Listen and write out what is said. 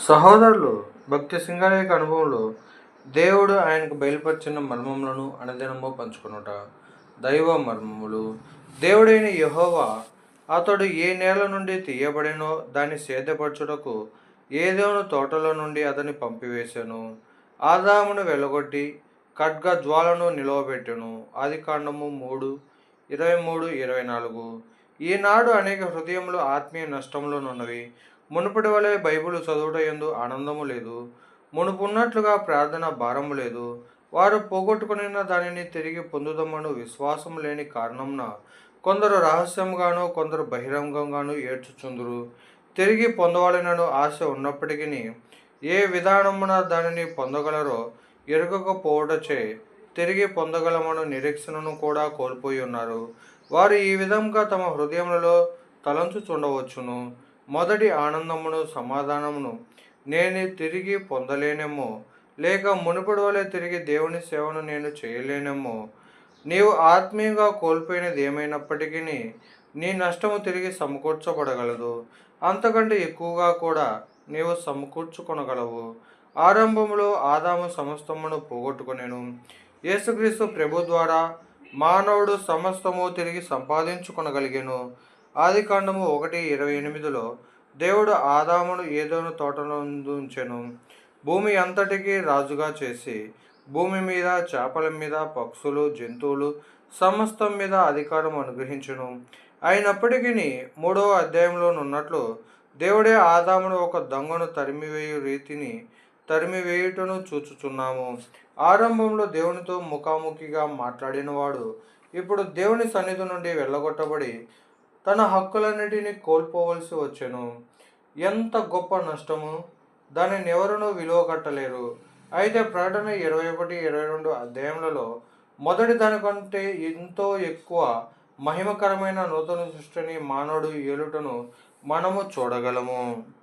సహోదరులు భక్తి సింగారేక అనుభవంలో దేవుడు ఆయనకు బయలుపరిచిన మర్మములను అనుదినము పంచుకొనుట. దైవ మర్మములు. దేవుడైన యహోవా అతడు ఏ నేల నుండి తీయబడినో దాన్ని సేదపరచుటకు ఏదేను తోటలో నుండి అతన్ని పంపివేశాను ఆదామును వెలగొట్టి ఖడ్గ జ్వాలను నిలవబెట్టెను. ఆది కాండము మూడు ఇరవై మూడు ఇరవై నాలుగు. ఈనాడు అనేక హృదయములు ఆత్మీయ నష్టంలోనున్నవి మునుపటి వలె బైబిల్ చదువుటయందు ఆనందము లేదు. మునుపున్నట్లుగా ప్రార్థన భారము లేదు. వారు పోగొట్టుకున్న దానిని తిరిగి పొందుదామను విశ్వాసం లేని కారణంన కొందరు రహస్యంగాను కొందరు బహిరంగంగాను ఏడ్చుచుందురు. తిరిగి పొందవాలనను ఆశ ఉన్నప్పటికీ ఏ విధానమున దానిని పొందగలరో ఎరుగకపోవటచే తిరిగి పొందగలమను నిరీక్షణను కూడా కోల్పోయి ఉన్నారు. వారు ఈ విధంగా తమ హృదయములలో తలంచుచుండవచ్చును. మొదటి ఆనందమును సమాధానమును నేను తిరిగి పొందలేనేమో లేక మునుపటి వలె తిరిగి దేవుని సేవను నేను చేయలేనేమో నీవు ఆత్మీయంగా కోల్పోయినది ఏమైనప్పటికీ నీ నష్టము తిరిగి సమకూర్చబడగలదు. అంతకంటే ఎక్కువగా కూడా నీవు సమకూర్చుకొనగలవు. ఆరంభంలో ఆదాము సమస్తమును పోగొట్టుకునేను. యేసుక్రీస్తు ప్రభు ద్వారా మానవుడు సమస్తము తిరిగి సంపాదించుకొనగలిగాను. ఆది కాండము ఒకటి ఇరవై ఎనిమిదిలో దేవుడు ఆదామును ఏదోను తోటలో ఉంచెను భూమి అంతటికి రాజుగా చేసి భూమి మీద చేపల మీద పక్షులు జంతువులు సమస్తం మీద అధికారం అనుగ్రహించును. అయినప్పటికీ మూడవ అధ్యాయంలో ఉన్నట్లు దేవుడే ఆదామును ఒక దొంగను తరిమివేయు రీతిని తరిమివేయుటను చూచుచున్నాము. ఆరంభంలో దేవునితో ముఖాముఖిగా మాట్లాడినవాడు ఇప్పుడు దేవుని సన్నిధి నుండి వెళ్ళగొట్టబడి తన హక్కులన్నిటిని కోల్పోవలసి వచ్చెను. ఎంత గొప్ప నష్టము దానిని ఎవరునూ విలువ కట్టలేరు అయితే ప్రకటన ఇరవై ఒకటి ఇరవై రెండు అధ్యాయములలో మొదటి దానికంటే ఎంతో ఎక్కువ మహిమకరమైన నూతన సృష్టిని మానవుడు ఏలుటను మనము చూడగలము.